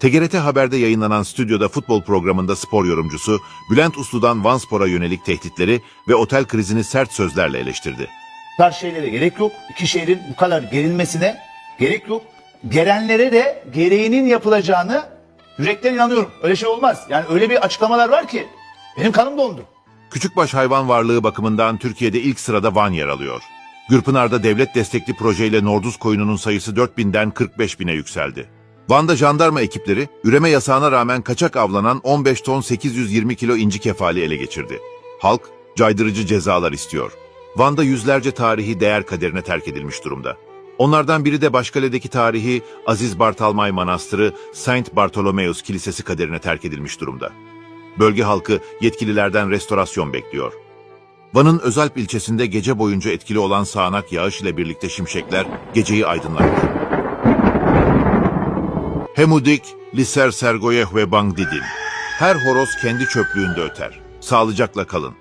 TGRT Haber'de yayınlanan stüdyoda futbol programında spor yorumcusu Bülent Uslu'dan Van Spor'a yönelik tehditleri ve otel krizini sert sözlerle eleştirdi. Bu tarz şeylere gerek yok. İki şehrin bu kadar gerilmesine gerek yok. Gelenlere de gereğinin yapılacağını yürekten inanıyorum. Öyle şey olmaz. Yani öyle bir açıklamalar var ki benim kanım dondu. Küçükbaş hayvan varlığı bakımından Türkiye'de ilk sırada Van yer alıyor. Gürpınar'da devlet destekli projeyle Norduz koyununun sayısı 4000'den 45 bine yükseldi. Van'da jandarma ekipleri üreme yasağına rağmen kaçak avlanan 15 ton 820 kilo inci kefali ele geçirdi. Halk caydırıcı cezalar istiyor. Van'da yüzlerce tarihi değer kaderine terk edilmiş durumda. Onlardan biri de Başkale'deki tarihi Aziz Bartalmay Manastırı Saint Bartolomeus Kilisesi kaderine terk edilmiş durumda. Bölge halkı yetkililerden restorasyon bekliyor. Van'ın Özalp ilçesinde gece boyunca etkili olan sağanak yağış ile birlikte şimşekler geceyi aydınlattı. Hemudik, Liser Sergoyeh ve Bang Didin. Her horoz kendi çöplüğünde öter. Sağlıcakla kalın.